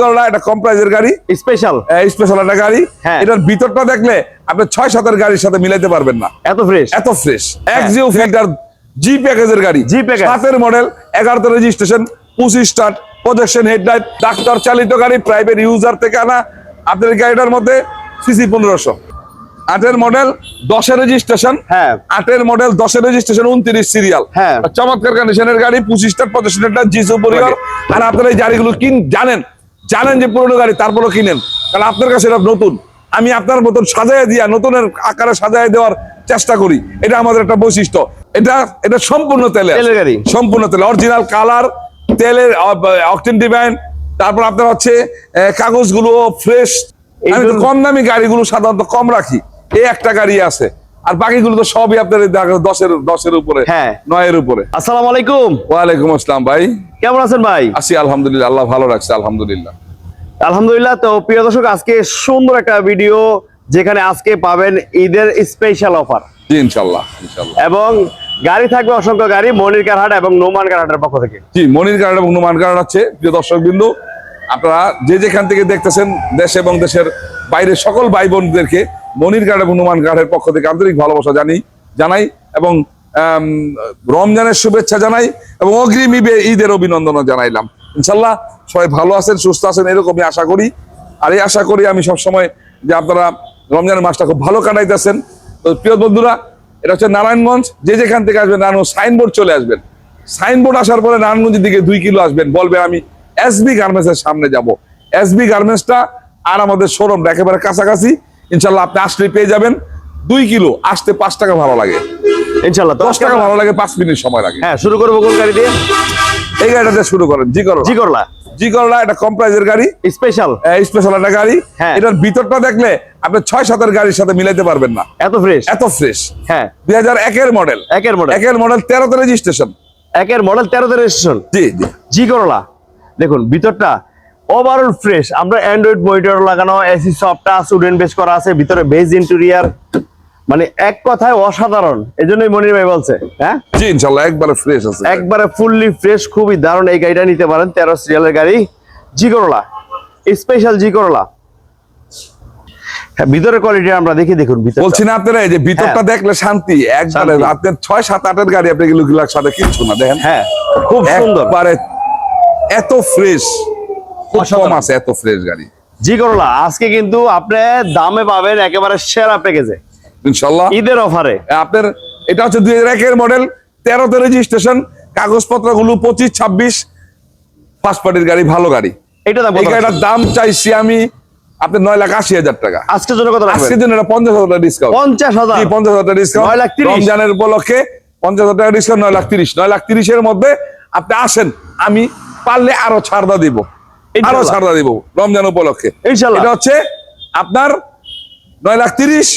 করলা এটা কম প্রাইজের গাড়ি। স্পেশাল স্পেশাল একটা গাড়ি। হ্যাঁ। এটার ভিতরটা দেখলে আপনি ছয় সাতের গাড়ির সাথে মিলাইতে পারবেন না। এত ফ্রেশ এত ফ্রেশ এক্সিও ফিল্টার জি প্যাকেজের গাড়ি। সাতের মডেল এগারোতে রেজিস্ট্রেশন পঁচিশ স্টার্ট প্রজেকশন হেডলাইট ডাক্তার চালিত গাড়ি প্রাইভেট ইউজার থেকে আনা। আপনার গাড়িটার মধ্যে সিসি পনেরোশো। আটের মডেল দশের রেজিস্ট্রেশন হ্যাঁ। আটের মডেল দশের রেজিস্ট্রেশন উনত্রিশ সিরিয়াল হ্যাঁ। চমৎকার কন্ডিশনের গাড়ি পঁচিশটা জিসু পরিবার। আর আপনারা এই গাড়িগুলো কিন জানেন জানেন যে পুরনো গাড়ি তারপরও কিনেন। কারণ আপনার কাছে এটা নতুন। আমি আপনার মতন সাজায় দিয়া নতুনের আকারে সাজায় দেওয়ার চেষ্টা করি। এটা আমাদের একটা বৈশিষ্ট্য। এটা এটা সম্পূর্ণ তেলে গাড়ি। সম্পূর্ণ তেল অরিজিনাল কালার তেলের অকটেন ডিভাইন তারপর আপনার হচ্ছে কাগজগুলো ফ্রেশ কম দামি গাড়িগুলো সাধারণত কম রাখি। এই একটা গাড়ি আছে। আর বাকিগুলো তো সবই আপনার দশের দশের উপরে হ্যাঁ। নয়ের উপরে। আসসালাম আলাইকুম ওয়ালাইকুম আসসালাম ভাই। কেমন আছেন ভাই? আছি আলহামদুলিল্লাহ আল্লাহ ভালো রাখছে আলহামদুলিল্লাহ। আলহামদুলিল্লাহ তো প্রিয় দর্শক আজকে সুন্দর একটা ভিডিও যেখানে আজকে পাবেন ঈদের স্পেশাল অফার ইনশাল্লাহ ইনশাল্লাহ। এবং গাড়ি থাকবে অসংখ্য গাড়ি মনির কারহাট এবং নোমান কারহাটের পক্ষ থেকে। জি মনির কারণ এবং নুমান কারণ হচ্ছে প্রিয় দর্শক বিন্দু আপনারা যে যেখান থেকে দেখতেছেন দেশ এবং দেশের বাইরের সকল ভাই বোনদেরকে মনির কার্ড এবং নুমান কার্ডের পক্ষ থেকে আন্তরিক ভালোবাসা জানি, জানাই এবং রমজানের শুভেচ্ছা জানাই এবং অগ্রিম ঈদে- ঈদের অভিনন্দনও জানাইলাম। ইনশাল্লাহ সবাই ভালো আছেন, সুস্থ আছেন, এরকমই আশা করি। আর এই আশা করি আমি সবসময় যে আপনারা রমজানের মাসটা খুব ভালো কাটাইতেছেন। তো প্রিয় বন্ধুরা, এটা হচ্ছে নারায়ণগঞ্জ, যে যেখান থেকে আসবেন নারায়ণগঞ্জ সাইনবোর্ড চলে আসবেন। সাইনবোর্ড আসার পরে নারায়ণগঞ্জের দিকে দুই কিলো আসবেন বলবেন আমি এসবি গার্মেন্টস এর সামনে যাব। এসবি গার্মেন্টসটা আর আমাদের শোরুমটা একেবারে কাছাকাছি। ইনশাল্লাহ আপনি আসলে পেয়ে যাবেন। দুই কিলো আসতে পাঁচ টাকা ভালো লাগে। ইনশাল্লাহ দশ টাকা ভালো লাগে পাঁচ মিনিট সময় লাগে। হ্যাঁ শুরু করব কোন গাড়ি দিয়ে? এই গাড়িটাতে শুরু করেন জি করো জি করলা জি করলা এটা কম প্রাইজের গাড়ি। স্পেশাল। স্পেশাল একটা গাড়ি। হ্যাঁ। এটার ভিতরটা দেখলে আপনি ছয় সাতের গাড়ির সাথে মিলাইতে পারবেন না। এত ফ্রেশ এত ফ্রেশ হ্যাঁ। দুই হাজার একের মডেল একের মডেল একের মডেল তেরোতে রেজিস্ট্রেশন একের মডেল তেরোতে রেজিস্ট্রেশন জি জি। জি করলা দেখুন ভিতরটা ওভারঅল ফ্রেশ আমরা অ্যান্ড্রয়েড মনিটর লাগানো এসি সফটটা স্টুডেন্ট বেস করা আছে ভিতরে বেজ ইন্টেরিয়ার মানে এক কথায় অসাধারণ। এই জন্যই মনির ভাই বলছে হ্যাঁ? জি ইনশাল্লাহ একবারে ফ্রেশ আছে একবারে ফুললি ফ্রেশ খুবই দারুণ এই গাড়িটা নিতে পারেন তেরো সিরিয়ালের গাড়ি। জি করলা স্পেশাল জি করলা হ্যাঁ ভিতরের কোয়ালিটি আমরা দেখি দেখুন ভিতরে বলছি না আপনারা এই যে ভিতরটা হ্যাঁ। দেখলে শান্তি। একবারে। আপনার ছয় সাত আটের গাড়ি আপনি এগুলো গুলার সাথে কিচ্ছু না দেখেন। হ্যাঁ খুব সুন্দর। এত ফ্রেশ খুব কম আছে এত ফ্রেশ গাড়ি। জি করলা আজকে কিন্তু আপনি দামে পাবেন একেবারে সেরা প্যাকেজে ইনশাল্লাহ। ঈদের অফারে আপনার এটা হচ্ছে দুই হাজার একের মডেল তেরোতে রেজিস্ট্রেশন কাগজপত্রগুলো পঁচিশ ছাব্বিশ ফার্স্ট পার্টির গাড়ি ভালো গাড়ি। এটা দাম এই দাম চাইছি আমি আপনার নয় লাখ আশি হাজার টাকা। আজকের জন্য কত আজকের জন্য এটা পঞ্চাশ হাজার টাকা ডিসকাউন্ট পঞ্চাশ হাজার। পঞ্চাশ হাজার টাকা ডিসকাউন্ট নয় লাখ তিরিশ। রমজানের উপলক্ষে পঞ্চাশ হাজার টাকা ডিসকাউন্ট নয় লাখ তিরিশ। নয় লাখ তিরিশের মধ্যে আপনি আসেন আমি পারলে আরও ছাড়দা দিব। আরও। ছাড়দা দিব রমজান উপলক্ষে। ইনশাল্লাহ। এটা হচ্ছে আপনার নয় লাখ তিরিশ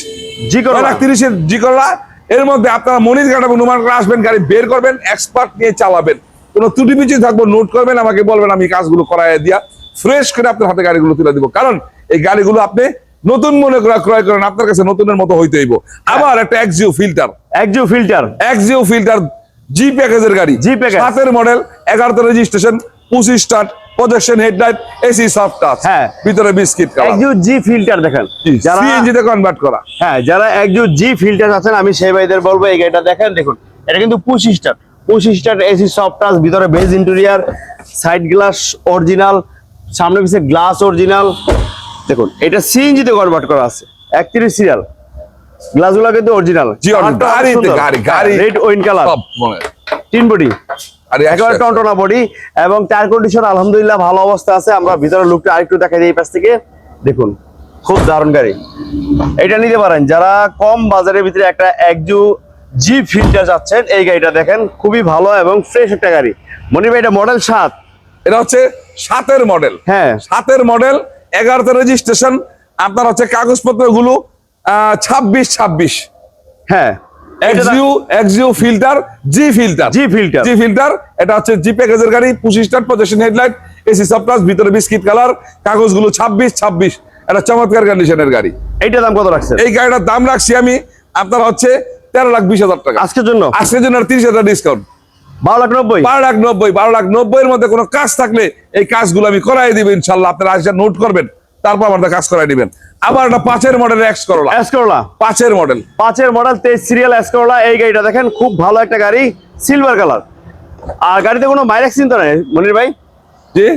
নয় লাখ তিরিশের জি করলা এর মধ্যে আপনারা মনির কাটা অনুমান করে আসবেন গাড়ি বের করবেন এক্সপার্ট নিয়ে চালাবেন। কোনো ত্রুটি পিছিয়ে থাকব নোট করবেন আমাকে বলবেন আমি কাজগুলো করাই দিয়া ফ্রেশ করে আপনার হাতে গাড়িগুলো তুলে দিব। কারণ এই গাড়িগুলো আপনি নতুন মনে করে ক্রয় করেন আপনার কাছে নতুনের মতো হইতে হইব। আবার একটা Axio filter Axio filter Axio filter G প্যাকেজের গাড়ি জি প্যাকেজ সাতের মডেল এগারোতে রেজিস্ট্রেশন পঁচিশ star projection headlight AC soft touch হ্যাঁ। ভিতরে biscuit colour Axio G filter দেখেন। যারা সিএনজি তে কনভার্ট করা। হ্যাঁ যারা একজু জি ফিল্টার আছেন আমি সেই ভাইদের বলব এই গাড়িটা দেখেন দেখুন এটা কিন্তু এসি সফট টাচ ভিতরে beige interior side glass original সামনে পিছিয়ে গ্লাস অরিজিনাল দেখুন এটা সিএনজি তে কনভার্ট করা আছে। একত্রিশ সিরিয়াল গ্লাসগুলো কিন্তু অরিজিনাল জি, গাড়িতে, গাড়ি, গাড়ি। রেড ওইন কালার তিন বডি। আরে একেবারে টনটনা বডি এবং টায়ার কন্ডিশন আলহামদুলিল্লাহ ভালো অবস্থা আছে। আমরা ভিতরে লুকটা আরেকটু দেখাই দিই এই পাশ থেকে। দেখুন খুব দারুণ গাড়ি। এটা নিতে পারেন যারা কম বাজারের ভিতরে একটা একজু জি ফিল্টার যাচ্ছেন এই গাড়িটা দেখেন খুবই ভালো এবং ফ্রেশ একটা গাড়ি। ভাই এটা মডেল সাত? এটা হচ্ছে সাতের মডেল হ্যাঁ। সাতের মডেল এগারোতে রেজিস্ট্রেশন আপনার হচ্ছে কাগজপত্রগুলো ছাব্বিশ ছাব্বিশ। হ্যাঁ। Axio Axio filter G filter G filter G filter এটা হচ্ছে জি প্যাকেজের গাড়ি পঁচিশ টার পজিশন হেডলাইট এসি সাপ্লাস ভিতরে বিস্কিট কালার কাগজগুলো ছাব্বিশ ছাব্বিশ। এটা চমৎকার কন্ডিশনের গাড়ি। এইটা দাম কত রাখছেন? এই গাড়িটার দাম রাখছি আমি আপনার হচ্ছে তেরো লাখ বিশ হাজার টাকা। আজকের জন্য? আজকের জন্য তিরিশ হাজার ডিসকাউন্ট বারো লাখ নব্বই? বারো লাখ নব্বই বারো লাখ নব্বই এর মধ্যে কোনো কাজ থাকলে এই কাজগুলো আমি করাই দিব ইনশাল্লাহ। আপনারা আসলে নোট করবেন। তারপর আমাদের কাজ করাই দিবেন। আবার একটা পাঁচের মডেল এক্স করলা এস করলা পাঁচের মডেল পাঁচের মডেল তেইশ সিরিয়াল এস করলা এই গাড়িটা দেখেন খুব ভালো একটা গাড়ি সিলভার কালার আর গাড়িতে কোনো মায়ের অ্যাক্সিডেন্ট তো নেই মনির ভাই? জি।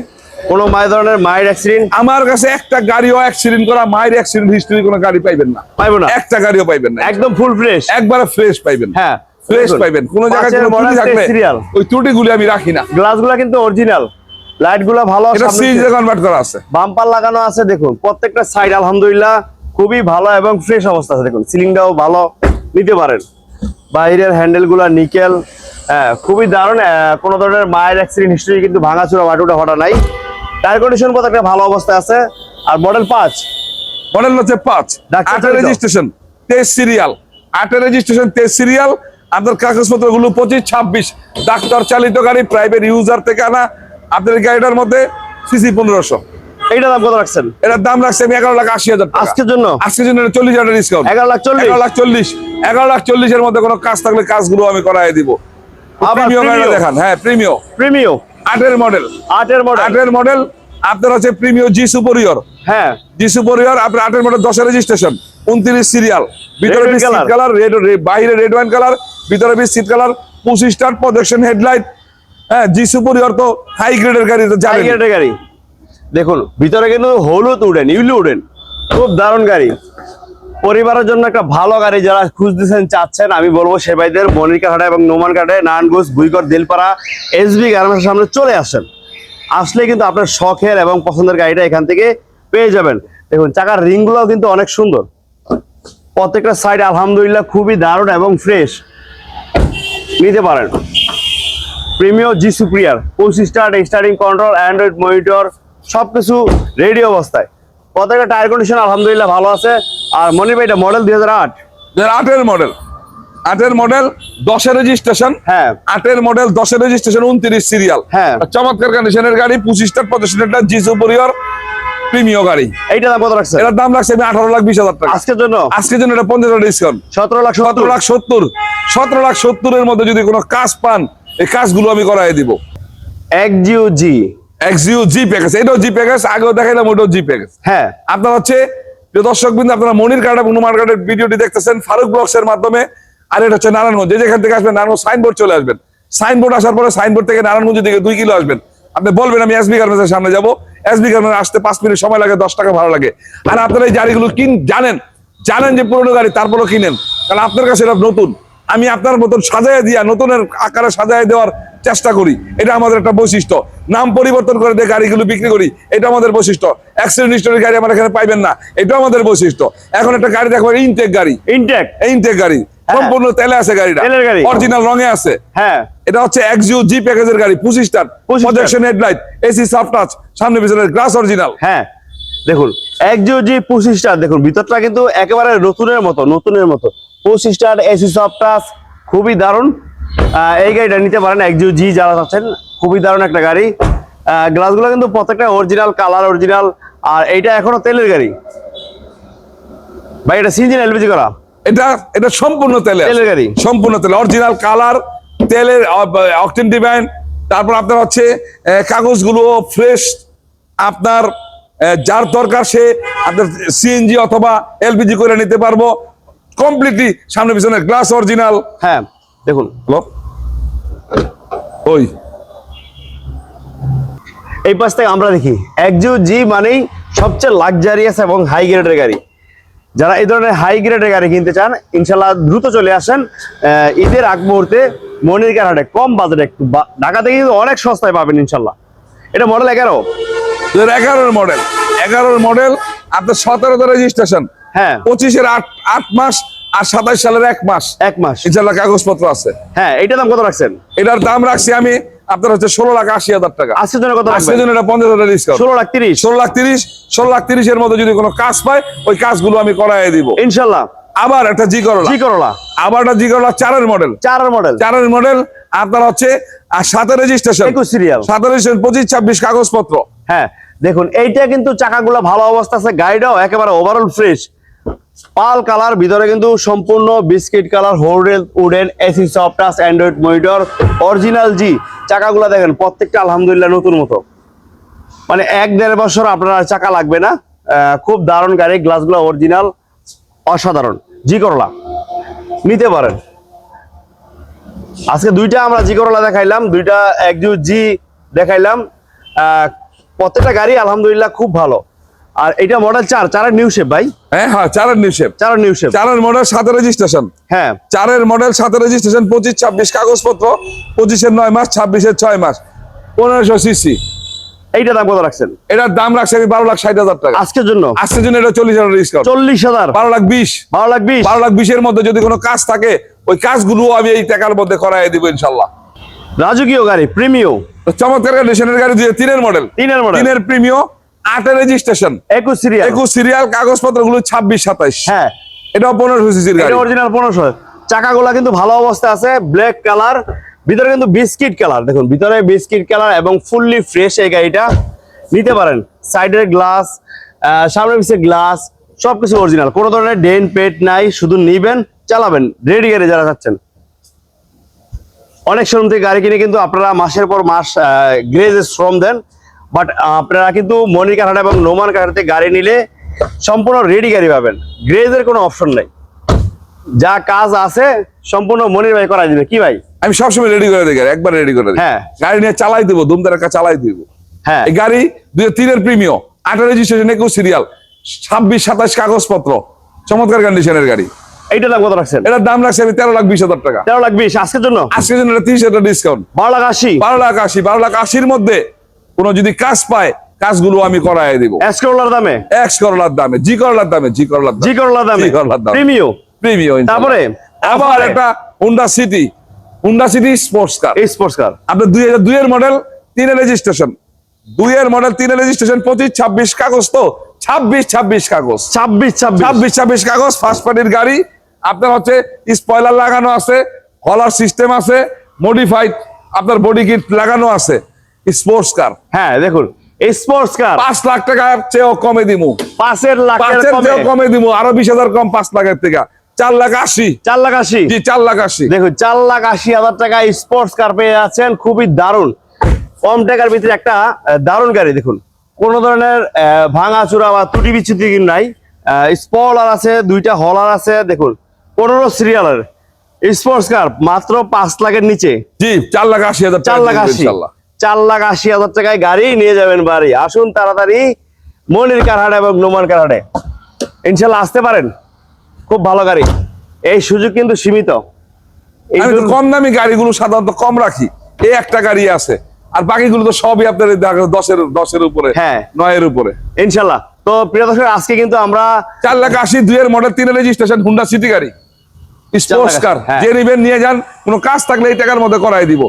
কোনো মায়ের ধরনের মায়ের অ্যাক্সিডেন্ট আমার কাছে একটা গাড়িও অ্যাক্সিডেন্ট করা মায়ের অ্যাক্সিডেন্ট হিস্ট্রি কোনো গাড়ি পাইবেন না। পাইবো না? একটা গাড়িও পাইবেন না। একদম ফুল ফ্রেশ একবারে ফ্রেশ পাইবেন। হ্যাঁ ফ্রেশ পাইবেন। কোন জায়গায় কোনো ত্রুটি থাকলে সিরিয়াল ওই ত্রুটিগুলি আমি রাখি না। গ্লাসগুলা কিন্তু অরিজিনাল লাইটগুলা ভালো সিরিজে কনভার্ট করা আছে। বাম্পার লাগানো আছে দেখুন প্রত্যেকটা সাইড আলহামদুলিল্লাহ খুবই ভালো এবং ফ্রেশ অবস্থা আছে দেখুন সিলিংটাও ভালো নিতে পারেন। বাইরের হ্যান্ডেলগুলা নিকেল হ্যাঁ খুবই দারুণ কোনো ধরনের মায়ের অ্যাক্সিডেন্ট হিস্ট্রি কিন্তু ভাঙাচুরা বাটুটা হঠাৎ নাই। টায়ার কন্ডিশন প্রত্যেকটা ভালো অবস্থায় আছে। আর মডেল পাঁচ। মডেল হচ্ছে পাঁচ। আটের রেজিস্ট্রেশন তেইশ সিরিয়াল আটের রেজিস্ট্রেশন তেইশ সিরিয়াল আপনার পঁচিশ ছাব্বিশ। ডাক্তার চালিত গাড়ি প্রাইভেট ইউজার থেকে আনা। আপনার গাড়িটার মধ্যে সিসি পনেরোশো। এইটা দাম কত রাখছেন? এটার দাম রাখছে আমি এগারো লাখ আশি হাজার আজকের জন্য? আজকের জন্য চল্লিশ হাজার ডিসকাউন্ট এগারো লাখ চল্লিশ? এগারো লাখ চল্লিশ। এগারো লাখ চল্লিশের মধ্যে কোনো কাজ থাকলে কাজগুলো আমি করাই দিব। গাড়িটা দেখান। হ্যাঁ প্রিমিয় প্রিমিও আটের মডেল আটের মডেল আটের মডেল আপনার হচ্ছে প্রিমিয় জি সুপরিয়র হ্যাঁ। জি সুপরিয়র আপনার আটের মডেল দশের রেজিস্ট্রেশন উনত্রিশ সিরিয়াল ভিতরে। কালার রেড বাইরে রেড ওয়াইন কালার ভিতরে বিশ সিট কালার পঁচিশ স্টার প্রজেকশন হেডলাইট হ্যাঁ জি সুপরিয়র তো হাই গ্রেডের গাড়ি তো জানেন টাইগারের গাড়ি। দেখুন, ভিতরে কিন্তু হলুদ উডেন, ইউলি উডেন। খুব দারুণ গাড়ি। পরিবারের জন্য একটা ভালো গাড়ি যারা খুঁজতেছেন, চাচ্ছেন, আমি বলব সে ভাইদের মনিরকাহাটা এবং নোমান কাটে নারায়ণগঞ্জ বুইকর দিলপাড়া এসবি গার্মেন্টসের সামনে চলে আসেন। আসলে কিন্তু আপনার শখের এবং পছন্দের গাড়িটা এখান থেকে পেয়ে যাবেন। দেখুন, চাকার রিংগুলোও কিন্তু অনেক সুন্দর। প্রত্যেকটা সাইড আলহামদুলিল্লাহ খুবই দারুণ এবং ফ্রেশ নিতে পারেন। Premio G superior push start starting control Android monitor সবকিছু রেডি অবস্থায়। প্রত্যেকটা টায়ার কন্ডিশন আলহামদুলিল্লাহ ভালো আছে। আর মনি ভাই এটা মডেল দুই হাজার আট? আটের মডেল আটের মডেল দশের রেজিস্ট্রেশন হ্যাঁ। আটের মডেল দশের রেজিস্ট্রেশন উনত্রিশ সিরিয়াল হ্যাঁ। চমৎকার কন্ডিশনের গাড়ি পঁচিশটা পঁচিশটা জি সুপরিয়র প্রিমিয় গাড়ি। এইটা দাম কত রাখছে এটার দাম আমি আঠারো লাখ বিশ হাজার টাকা। আজকের জন্য? আজকের জন্য এটা পঞ্চাশ ডিসকাউন্ট সতেরো লাখ সতেরো লাখ সত্তর। সতেরো লাখ সত্তরের মধ্যে যদি কোনো কাজ পান এই কাজগুলো আমি করাই দিব। এক জিও জি। এক্সিউ জি প্যাকেজ এটাও জি প্যাকেজ আগেও দেখাইলাম ওটাও জি প্যাকেজ হ্যাঁ। আপনার হচ্ছে যে দর্শক বিন্দু আপনারা মনির কার্ড এবং নুমান কার্ডের ভিডিওটি দেখতেছেন ফারুক ব্লগস এর মাধ্যমে। আর এটা হচ্ছে নারায়ণগঞ্জ। যেখান থেকে আসবেন নারায়ণগঞ্জ সাইনবোর্ড চলে আসবেন। সাইনবোর্ড আসার পরে সাইনবোর্ড থেকে নারায়ণগঞ্জ দিকে দুই কিলো আসবেন। আপনি বলবেন আমি এসবি গার্মেন্টসের সামনে যাব। এসবি গার্মেন্টস আসতে পাঁচ মিনিট সময় লাগে দশ টাকা ভালো লাগে। আর আপনারা এই গাড়িগুলো কিন জানেন। জানেন যে পুরোনো গাড়ি তারপরেও কিনেন। কারণ আপনার কাছে এটা নতুন। আমি আপনার মতন সাজায় দিয়া নতুনের আকারে সাজায় দেওয়ার চেষ্টা করি। এটা আমাদের একটা বৈশিষ্ট্য। নাম পরিবর্তন করে দিয়ে গাড়িগুলো বিক্রি করি এটা আমাদের বৈশিষ্ট্য। অ্যাক্সিডেন্ট হিস্টোরি গাড়ি আমার এখানে পাইবেন না এটা আমাদের বৈশিষ্ট্য। এখন একটা গাড়ি দেখো ইনটেক গাড়ি। ইনটেক ইনটেক গাড়ি। সম্পূর্ণ তেলে আছে গাড়িটা। গাড়ি। অরিজিনাল রঙে আছে। হ্যাঁ। এটা হচ্ছে এক্সিও জি প্যাকেজের গাড়ি পঁচিশ star 25 star। Projection headlight AC soft touch সামনে পিছনের গ্লাস অরিজিনাল হ্যাঁ। দেখুন এক জিও জি পঁচিশ স্টার দেখুন ভিতরটা কিন্তু একেবারে নতুনের মতো নতুনের মতো। পঁচিশ স্টার এসি সফট টাচ খুবই দারুণ। এই গাড়িটা নিতে পারেন এক জিও জি যারা আছেন খুবই দারুণ একটা গাড়ি। গ্লাসগুলো কিন্তু প্রত্যেকটা অরিজিনাল কালার অরিজিনাল আর এইটা এখনও তেলের গাড়ি। ভাই এটা সিনজিন এলপিজি করা? এটা এটা সম্পূর্ণ তেলে আছে। তেলের গাড়ি। সম্পূর্ণ তেল অরিজিনাল কালার তেলের অকটেন ডিভাইন। তারপর আপনার হচ্ছে কাগজগুলো ফ্রেশ আপনার যার দরকার সে আপনার সিএনজি অথবা এলপিজি করে নিতে পারব। কমপ্লিটলি সামনে পিছনে গ্লাস অরিজিনাল হ্যাঁ দেখুন। ওই। এই পাশ থেকে আমরা দেখি একজু জি মানেই সবচেয়ে লাক্সারিয়াস এবং হাই গ্রেডের গাড়ি। যারা এই ধরনের হাই গ্রেডের গাড়ি কিনতে চান ইনশাল্লাহ দ্রুত চলে আসেন। ঈদের আগ মুহূর্তে মনির কারহাটে কম বাজেট একটু বা- ঢাকাতে কিন্তু অনেক সস্তায় পাবেন ইনশাল্লাহ এটা মডেল এগারো? এগারোর মডেল এগারোর মডেল আপনার সতেরোতে রেজিস্ট্রেশন হ্যাঁ। পঁচিশের আট আট মাস আর সাতাশ সালের এক মাস। এক মাস। ইনশাল্লাহ কাগজপত্র আছে। হ্যাঁ এটার দাম কত রাখছেন? এটার দাম রাখছি আমি আপনার হচ্ছে ষোলো লাখ আশি হাজার টাকা। কত আজকের রাখবেন জন্য এটা পঞ্চাশ হাজার ডিসকাউন্ট ষোলো লাখ তিরিশ। ষোলো লাখ তিরিশ ষোলো লাখ তিরিশের মধ্যে যদি কোনো কাজ পায় ওই কাজগুলো আমি করাই দিব। ইনশাল্লাহ। আবার একটা জি করলা জি করলা আবার একটা জি করলা চারের মডেল চারের মডেল চারের মডেল আপনার হচ্ছে আর সাতের রেজিস্ট্রেশন একুশ সিরিয়াল সাতের রেজিস্ট্রেশন পঁচিশ ছাব্বিশ কাগজপত্র। হ্যাঁ দেখুন এইটা কিন্তু চাকাগুলো ভালো অবস্থা আছে গাড়িটাও একেবারে ওভারঅল ফ্রেশ পাল কালার, ভিতরে কিন্তু সম্পূর্ণ biscuit colour, হোল্ডেল, wooden, AC soft touch Android monitor, original G. চাকাগুলো দেখেন, প্রত্যেকটা আলহামদুলিল্লাহ নতুন মতো। মানে এক দেড় বছর আপনার চাকা লাগবে না। খুব দারুণ গাড়ি, গ্লাসগুলো অরিজিনাল, অসাধারণ। জি করলা নিতে পারেন। আজকে দুইটা আমরা জি করলা দেখাইলাম, দুইটা একজু জি দেখাইলাম। প্রত্যেকটা গাড়ি আলহামদুলিল্লাহ খুব ভালো। আর এটা মডেল চার চারের নিউ শেপ ভাই। হ্যাঁ হ্যাঁ চারের নিষেপ চারের নিউ শেপ চারের মডেল সাথে রেজিস্ট্রেশন হ্যাঁ। চারের মডেল সাথে রেজিস্ট্রেশন পঁচিশ ছাব্বিশ কাগজপত্র। পঁচিশের নয় মাস ছাব্বিশের ছয় মাস। পনেরোশো সিসি এইটা দাম কত রাখছেন? এটার দাম রাখছে আমি বারো লাখ ষাট হাজার টাকা। আজকের জন্য? আজকের জন্য এটা চল্লিশ হাজার ডিসকাউন্ট চল্লিশ হাজার। বারো লাখ বিশ। বারো লাখ বিশ। বারো লাখ বিশের মধ্যে যদি কোনো কাজ থাকে ওই কাজগুলো আমি এই টাকার মধ্যে করাই দিব ইনশাল্লাহ। রাজকীয় গাড়ি প্রিমিও। চমৎকার কন্ডিশনের গাড়ি দিয়ে তিনের মডেল তিনের মডেল তিনের প্রিমিয় আটের রেজিস্ট্রেশন একুশ সিরিয়াল একুশ সিরিয়াল কাগজপত্রগুলো ছাব্বিশ সাতাইশ। হ্যাঁ। এটাও পনেরোশো সিসির গাড়ি। এটা অরিজিনাল পনেরোশো চাকাগুলা কিন্তু ভালো অবস্থা আছে ব্ল্যাক কালার ভিতরে কিন্তু বিস্কিট কালার দেখুন ভিতরে বিস্কিট কালার এবং ফুললি ফ্রেশ এই গাড়িটা। নিতে পারেন। সাইডের গ্লাস সামনে পিছিয়ে গ্লাস সবকিছু অরিজিনাল কোনো ধরনের ডেন পেট নাই শুধু নিবেন চালাবেন। রেডি গাড়ি যারা যাচ্ছেন অনেক শোরুম থেকে গাড়ি কিনে কিন্তু আপনারা মাসের পর মাস গ্রেজ শ্রম দেন। বাট আপনারা কিন্তু মনির কাঠাটা এবং নোমান কাঠাতে গাড়ি নিলে সম্পূর্ণ রেডি গাড়ি পাবেন। গ্রেজের কোনো অপশন নেই। যা কাজ আছে সম্পূর্ণ মনির ভাই করা দিবে। কি ভাই? আমি সবসময় রেডি করে দিই একবার রেডি করে দিই। হ্যাঁ। গাড়ি নিয়ে চালাই দিব দুমদার চালাই দিব। হ্যাঁ। এই গাড়ি দুই তিনের প্রিমিয় আটের রেজিস্ট্রেশন একুশ সিরিয়াল ছাব্বিশ সাতাশ কাগজপত্র চমৎকার কন্ডিশনের গাড়ি। এইটা দাম কত রাখছেন? এটার দাম রাখছে আমি তেরো লাখ বিশ হাজার টাকা। তেরো লাখ বিশ আজকের জন্য? আজকের জন্য তিরিশ হাজার ডিসকাউন্ট বারো লাখ আশি। বারো লাখ আশি বারো লাখ আশির মধ্যে কোনো যদি কাজ পায় কাজগুলো আমি করাই দিব। এসকোলার দামে? এক্স করলার দামে জি করলার দামে জি করলার জি করলার দামে? করলার দামে। প্রিমিও প্রিমিয়াম তারপরে? আবার একটা Honda City Honda City sports car এই স্পোর্টস কার আপনার দুই হাজার দুইয়ের মডেল তিনের রেজিস্ট্রেশন দুইয়ের মডেল তিনের রেজিস্ট্রেশন পঁচিশ ছাব্বিশ কাগজ তো। ছাব্বিশ ছাব্বিশ কাগজ। ছাব্বিশ ছাব্বিশ। ছাব্বিশ ছাব্বিশ কাগজ ফার্স্ট পার্টির গাড়ি। আপনার হচ্ছে স্পয়লার লাগানো আছে হলার সিস্টেম আছে মডিফাইড আপনার বডি কিট লাগানো আছে। স্পোর্টস কার হ্যাঁ দেখুন স্পোর্টস কার পাঁচ লাখ টাকার চেয়েও কমে দিমু। পাঁচের কমে। চেয়েও কমে দিমু আরও বিশ হাজার কম পাঁচ লাখের থেকে। চার লাখ আশি। চার লাখ আশি। জি চার লাখ আশি। দেখুন চার লাখ আশি হাজার টাকা স্পোর্টস কার পেয়ে যাচ্ছেন খুবই দারুণ। কম টাকার ভিতরে একটা দারুণ গাড়ি দেখুন। কোনো ধরনের ভাঙা চূড়া বা ত্রুটি বিচ্ছুতি নাই। স্পলার আছে দুইটা হলার আছে দেখুন পনেরো সিরিয়ালের স্পোর্টস কার মাত্র পাঁচ লাখের নিচে। জি চার লাখ আশি হাজার চার লাখ আশি। ইনশাল্লাহ। চার লাখ আশি হাজার টাকায় গাড়ি নিয়ে যাবেন বাড়ি। আসুন তাড়াতাড়ি মনির কারহাটে এবং নোমান কারহাটে। ইনশাল্লাহ আসতে পারেন। খুব ভালো গাড়ি। এই সুযোগ কিন্তু সীমিত। কম দামি গাড়িগুলো সাধারণত কম রাখি। এই একটা গাড়ি আছে। আর বাকিগুলো তো সবই আপনার দশের দশের উপরে হ্যাঁ। নয়ের উপরে। ইনশাল্লাহ। তো প্রিয় দর্শক আজকে কিন্তু আমরা চার লাখ আশি দুই দুইয়ের মডেল তিনের রেজিস্ট্রেশন হুন্ডা সিটি গাড়ি। স্পোর্টস কার হ্যাঁ। যে নিবেন নিয়ে যান। কোনো কাজ থাকলে এই টাকার মধ্যে করাই দিব।